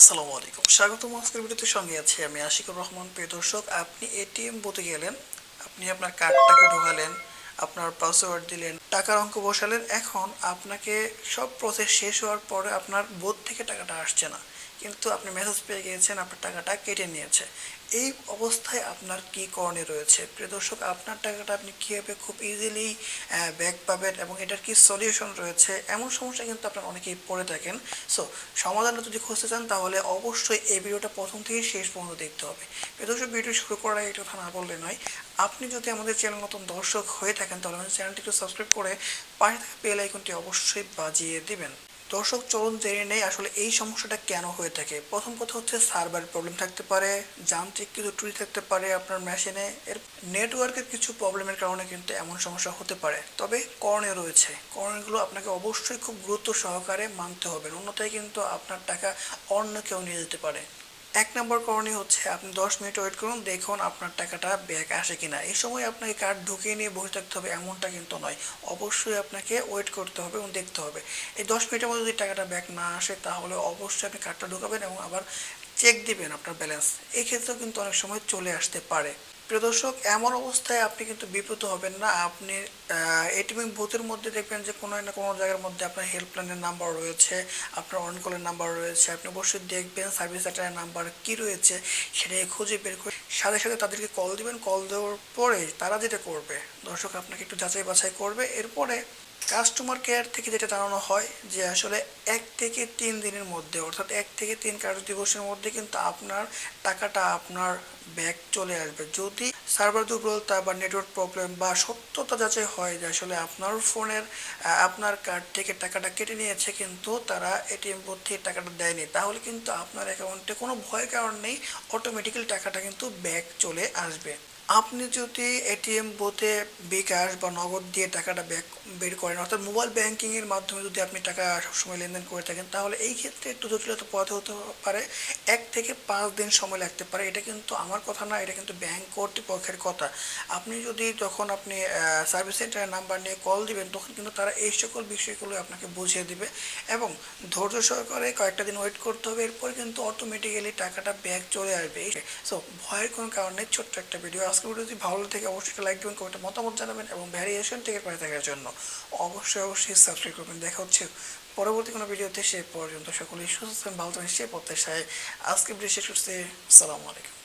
আসসালামু আলাইকুম। স্বাগতম আজকের ভিডিওতে সঙ্গে আছি আমি আশিকুর রহমান। প্রিয় দর্শক, আপনি এটিএম বুথে গেলেন, আপনি আপনার কার্ডটাকে ঢোকালেন, আপনার পাসওয়ার্ড দিলেন, টাকার অঙ্ক বসালেন, এখন আপনাকে সব প্রসেস শেষ হওয়ার পরে আপনার বোধ থেকে টাকাটা আসছে না। কিন্তু আপনি মেসেজ পেয়ে গিয়েছেন, আপনার টাকাটা কেটে নিয়েছে। এই অবস্থায় আপনার কি করণীয় রয়েছে? প্রিয় দর্শক, আপনার টাকাটা আপনি কীভাবে খুব ইজিলি ব্যাক পাবেন এবং এটার কি সলিউশন রয়েছে? এমন সমস্যা কিন্তু আপনার অনেকেই পড়ে থাকেন। সো সমাধানটা যদি খুঁজতে চান, তাহলে অবশ্যই এই ভিডিওটা প্রথম থেকে শেষ পর্যন্ত দেখতে হবে। প্রিয় দর্শক ভিডিও শুরু করার এটা কথা না বললে নয়, আপনি যদি আমাদের চ্যানেল নতুন দর্শক হয়ে থাকেন, তাহলে আমাদের চ্যানেলটি একটু সাবস্ক্রাইব করে পাশে থাকা বেল আইকনটি অবশ্যই বাজিয়ে দিবেন। দর্শক চলুন জেনে নেই আসলে এই সমস্যাটা কেন হয়ে থাকে। প্রথম কথা হচ্ছে সার্ভার প্রবলেম থাকতে পারে, যান্ত্রিক কিছু ত্রুটি থাকতে পারে আপনার মেশিনে, এর নেটওয়ার্কের কিছু প্রবলেমের কারণে কিন্তু এমন সমস্যা হতে পারে। তবে কর্ণে রয়েছে। কর্ণগুলো আপনাকে অবশ্যই খুব গুরুত্ব সহকারে মানতে হবে, অন্যথায় কিন্তু আপনার টাকা অন্য কেউ নিয়ে যেতে পারে। এক নম্বর করণীয় হচ্ছে আপনি দশ মিনিট ওয়েট করুন, দেখুন আপনার টাকাটা ব্যাক আসে কিনা। এই সময় আপনাকে কার্ড ঢুকিয়ে নিয়ে বসে থাকতে হবে, এমনটা কিন্তু নয়। অবশ্যই আপনাকে ওয়েট করতে হবে এবং দেখতে হবে। এই দশ মিনিটের মধ্যে যদি টাকাটা ব্যাক না আসে, তাহলে অবশ্যই আপনি কার্ডটা ঢুকাবেন এবং আবার চেক দিবেন আপনার ব্যালেন্স এই ক্ষেত্রেও কিন্তু অনেক সময় চলে আসতে পারে। প্রিয় দর্শক, এমন অবস্থায় আপনি কিন্তু বিপ্রত হবেন না। আপনি এটিএম বুথের মধ্যে দেখবেন যে কোনো না কোনো জায়গার মধ্যে আপনার হেল্পলাইনের নাম্বার রয়েছে, আপনার অন কলের নাম্বার রয়েছে, আপনি অবশ্যই দেখবেন সার্ভিস সেন্টারের নাম্বার কি রয়েছে সেটাকে খুঁজে বের করে সাথে সাথে তাদেরকে কল দিবেন। কল দেওয়ার পরে তারা যেটা করবে, দর্শক আপনাকে একটু যাচাই বাছাই করবে। এরপরে কাস্টমার কেয়ার থেকে যেটা জানানো হয় যে আসলে এক থেকে তিন দিনের মধ্যে, অর্থাৎ এক থেকে তিন কার্য দিবসের মধ্যে কিন্তু আপনার টাকাটা আপনার ব্যাক চলে আসবে। যদি সার্ভার দুর্বলতা বা নেটওয়ার্ক প্রবলেম বা সত্যতা যাচাই হয় যে আসলে আপনার ফোনের আপনার কার্ড থেকে টাকাটা কেটে নিয়েছে কিন্তু তারা এটিএম বুথ থেকে টাকাটা দেয়নি, তাহলে কিন্তু আপনার অ্যাকাউন্টে কোনো ভয় কারণ নেই অটোমেটিক্যালি টাকাটা কিন্তু ব্যাক চলে আসবে। আপনি যদি এটিএম বুথে বিকাশ বা নগদ দিয়ে টাকাটা ব্যাক বের করেন, অর্থাৎ মোবাইল ব্যাংকিংয়ের মাধ্যমে যদি আপনি টাকা সবসময় লেনদেন করে থাকেন, তাহলে এই ক্ষেত্রে একটু জটিলতা পথে হতে পারে। এক থেকে পাঁচ দিন সময় লাগতে পারে। এটা কিন্তু আমার কথা না, এটা কিন্তু ব্যাংক কর্তৃপক্ষের কথা। আপনি যদি যখন আপনি সার্ভিস সেন্টারের নাম্বার নিয়ে কল দিবেন, তখন কিন্তু তারা এই সকল বিষয়গুলো আপনাকে বুঝিয়ে দিবে এবং ধৈর্য সহকারে কয়েকটা দিন ওয়েট করতে হবে, এরপর কিন্তু অটোমেটিক্যালি টাকাটা ব্যাক চলে আসবে। সো ভয়ের কোনো কারণে ছোট্ট একটা ভিডিও আজকে ভিডিও যদি ভালো থেকে অবশ্যই লাইক দেবেন কমেন্টে মতামত জানাবেন এবং ভ্যারিয়েশন থেকে পায়ে থাকার জন্য অবশ্যই অবশ্যই সাবস্ক্রাইব করবেন। দেখা হচ্ছে পরবর্তী কোনো ভিডিওতে সে পর্যন্ত সকলেই সুস্থ ভালো থাকেন সে প্রত্যাশায় আজকে ভিডিও শেষ করছে। সালামু আলাইকুম।